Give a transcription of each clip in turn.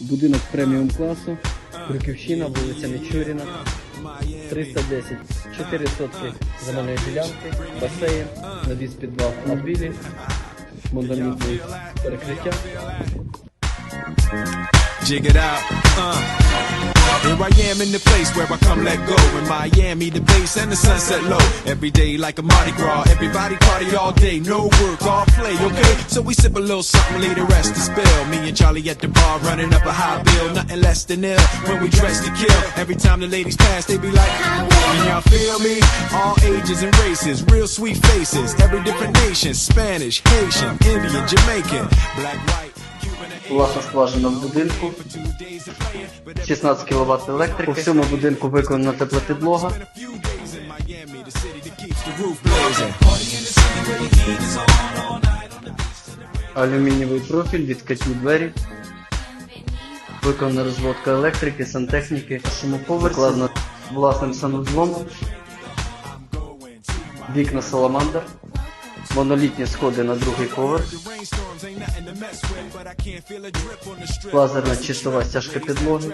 Будинок преміум класу, Крюківщина, вулиця Мічуріна, 310, 4 сотки земельної ділянки, басейн, навіс підвал автомобілі, монолітне перекриття. Here I am in the place where I come let go. In Miami, the bass and the sunset low. Every day like a Mardi Gras. Everybody party all day. No work, all play, okay? So we sip a little something, leave the rest to spill. Me and Charlie at the bar running up a high bill. Nothing less than ill when we dress to kill. Every time the ladies pass, they be like, Can y'all feel me? All ages and races, real sweet faces. Every different nation Spanish, Haitian, Indian, Jamaican, black, white. Власна скважина в будинку, 16 кВт електрики. По всьому будинку виконана теплопідлога. Алюмінієвий профіль, відкаті двері. Виконана розводка електрики, сантехніки, першому власним санузлом, вікна саламандр, монолітні сходи на другий поверх, лазерна чистова стяжка підлоги,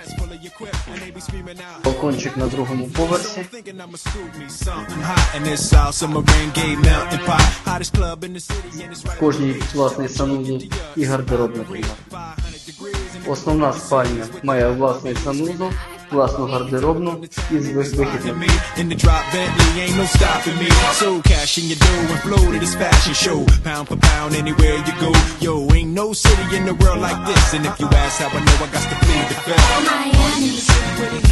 балкончик на другому поверсі, в кожній власний санузел і гардеробна кімната. 500 degrees. And Основна спальня має власний санузел, власну гардеробну і з вихід на me in the drop Bentley, ain't no stopping me. So cash in your dough and flow to this fashion show. Pound for pound, anywhere you go. Yo, ain't no city in the world like this. And if you ask how I know, I got to plead the fifth. Miami.